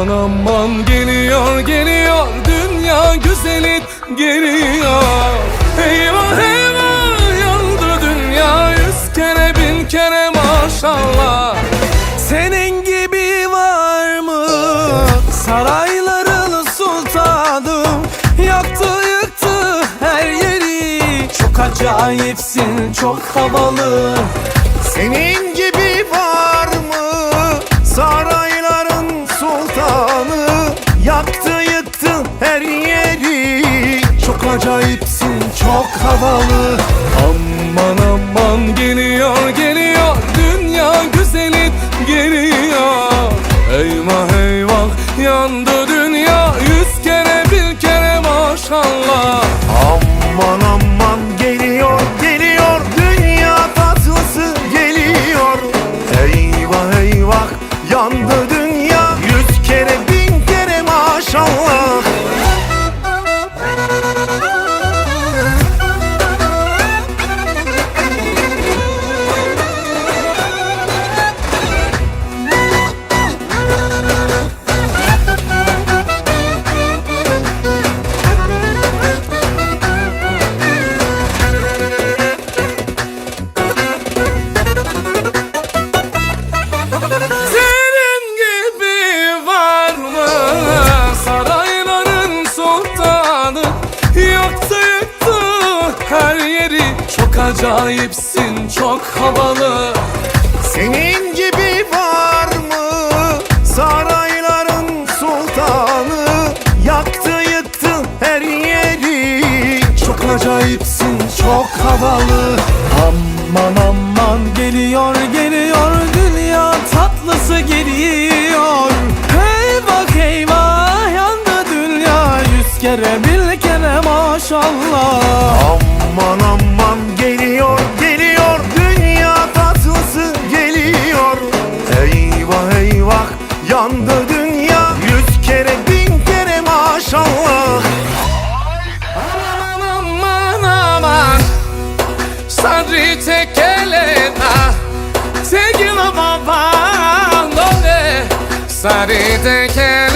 Aman aman geliyor geliyor. Dünya güzeli geliyor. Eyvah eyvah. Yandı dünya. Yüz kere bin kere maşallah. Senin gibi var mı? Sarayların sultanı. Yaktı yıktı her yeri. Çok acayipsin çok havalı. Senin gibi var mı? Sarayların acayipsin çok havalı. Aman havalı Aman aman geliyor geliyor. Dünya tatlısı geliyor. Eyvah eyvah yandı dünya. Yüz kere bir kere maşallah. Aman aman geliyor geliyor. Dünya tatlısı geliyor. Eyvah eyvah yandı dünya Tekelena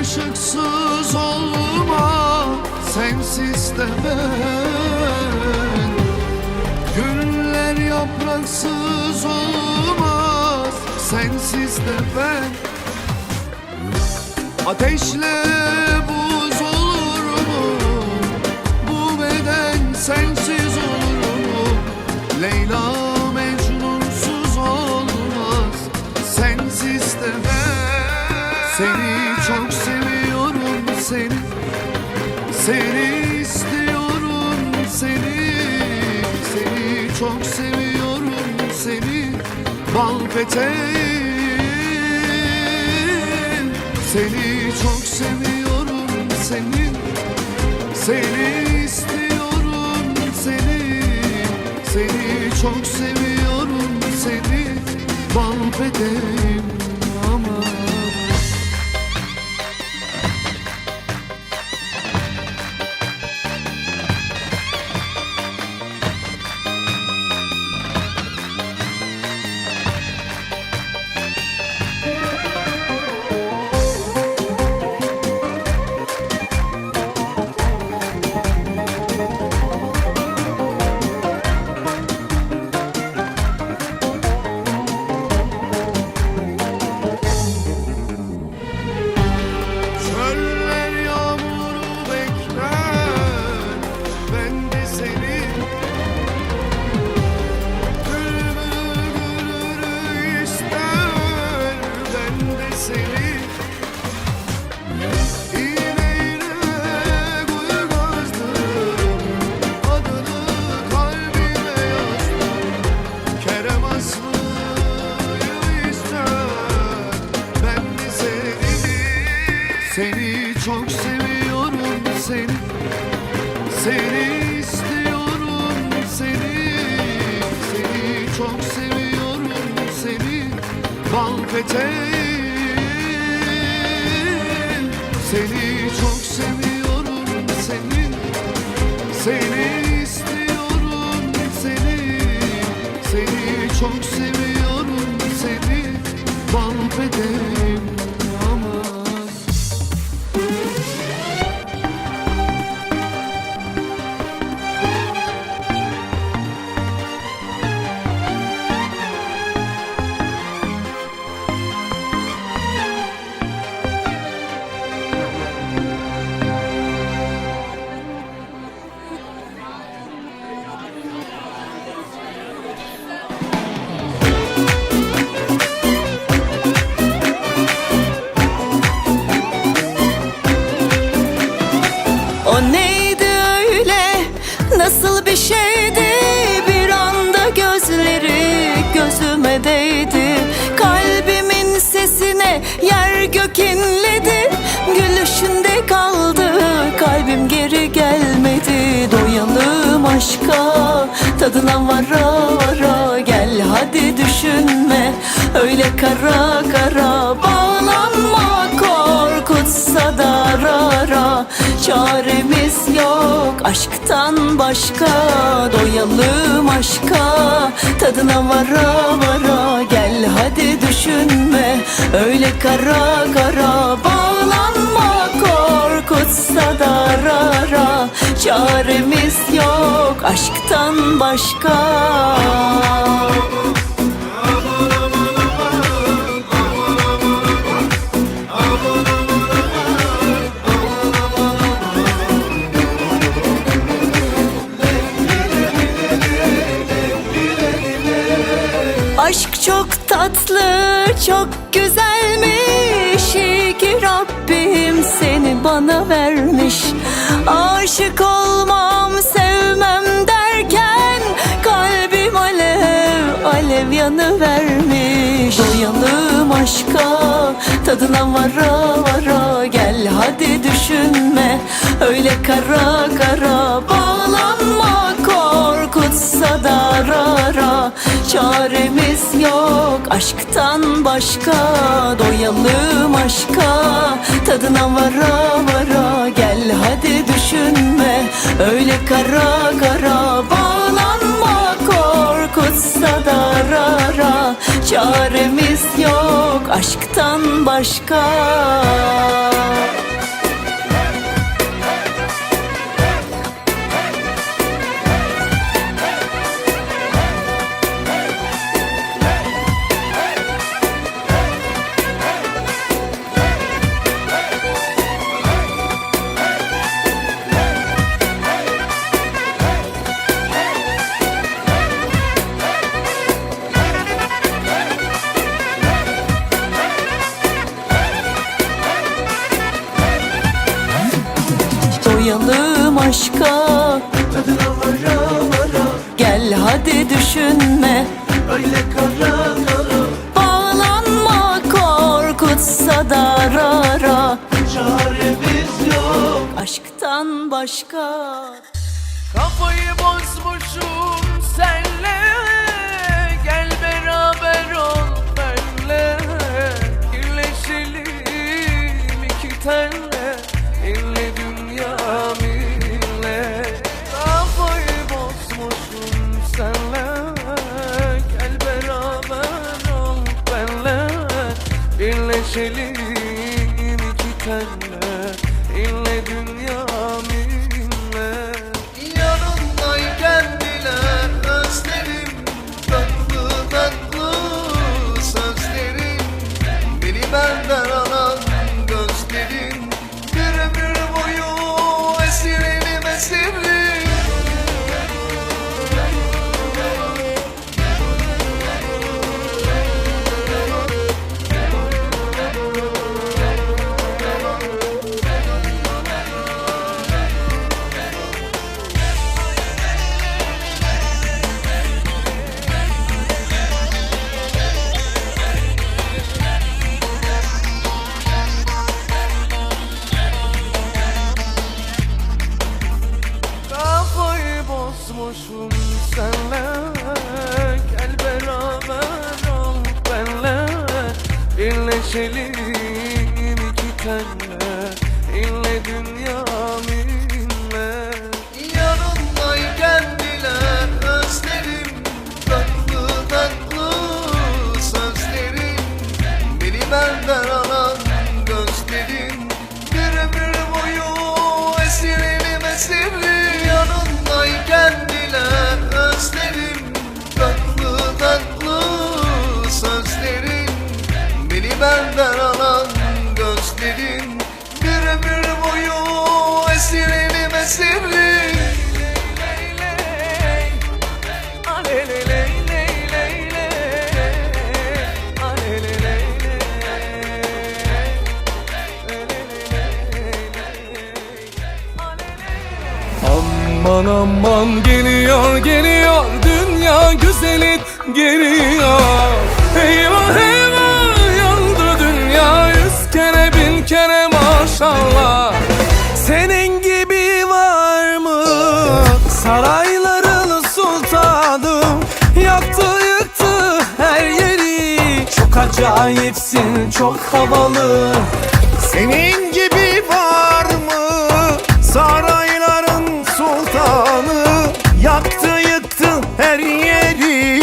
ışıksız olma sensiz de ben Güller yapraksız olmaz sensiz de ben Ateşle buz olur mu? Bu beden sensiz Seni çok seviyorum seni. Seni istiyorum seni. Seni çok seviyorum seni. Bal peteğim Seni çok seviyorum seni. Seni istiyorum seni. Seni çok seviyorum seni. Bal peteğim peteğim Seni çok seviyorum seni Seni istiyorum seni Seni çok seviyorum seni Bal peteğim yer gök inledi Gülüşünde kaldı kalbim geri gelmedi. Doyalım aşka tadına vara vara. Gel hadi düşünme öyle kara kara. Bağlanma korkutsa da rara Çaremiz yok aşktan başka Doyalım aşka. Tadına vara vara Gel hadi düşünme. Öyle kara kara Bağlanma korkutsa da rara Çaremiz yok aşktan başka çok güzelmiş İyi ki Rabbim seni bana vermiş. Aşık olmam, sevmem derken Kalbim alev, alev yanıvermiş Doyalım aşka, tadına vara vara. Gel hadi düşünme, öyle kara kara. Bağlanma korkutsa da rara Çaremiz yok. Aşktan başka Doyalım aşka. Tadına vara vara Gel hadi düşünme. Öyle kara kara Bağlanma korkutsa da rara Çaremiz yok aşktan başka aşka. Tadına vara vara Gel hadi düşünme. Öyle kara kara Bağlanma korkutsa da rara Çaremiz yok Aşktan başka. Kafayı bozmuşum senle. Gel beraber ol benle. Birleşelim iki tenle Birleşelim iki tenle birleşelim iki tenle Aman aman geliyor geliyor. Dünya güzeli geliyor. Eyvah eyvah. Yandı dünya. Yüz kere bin kere maşallah. Senin gibi var mı? Sarayların sultanı. Yaktı yıktı her yeri. Çok acayipsin çok havalı. Senin Yaktı yıktı her yeri.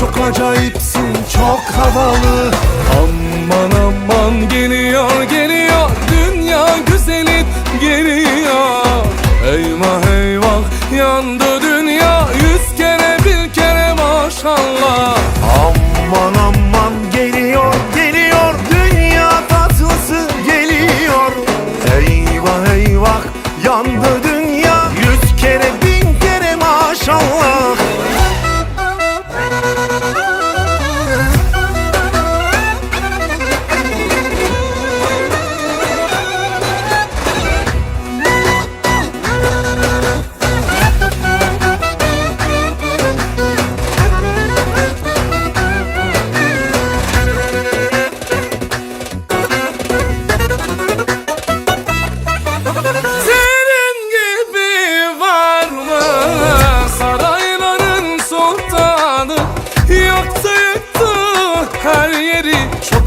Çok acayipsin çok havalı. Aman aman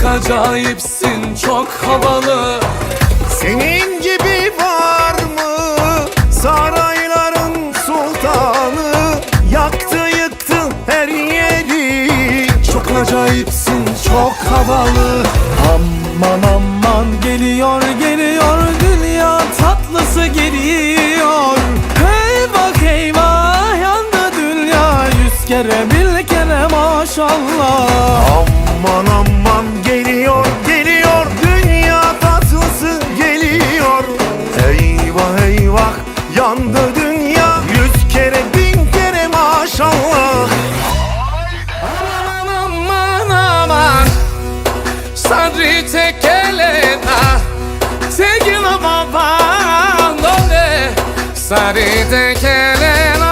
acayipsin çok havalı. Senin gibi var mı sarayların sultanı? Yaktı yıktı her yeri. Çok acayipsin çok havalı. Aman aman geliyor geliyor. Dünya tatlısı geliyor. Eyvah eyvah yandı dünya. Yüz kere bir kere maşallah. Aman aman Sadri tekelena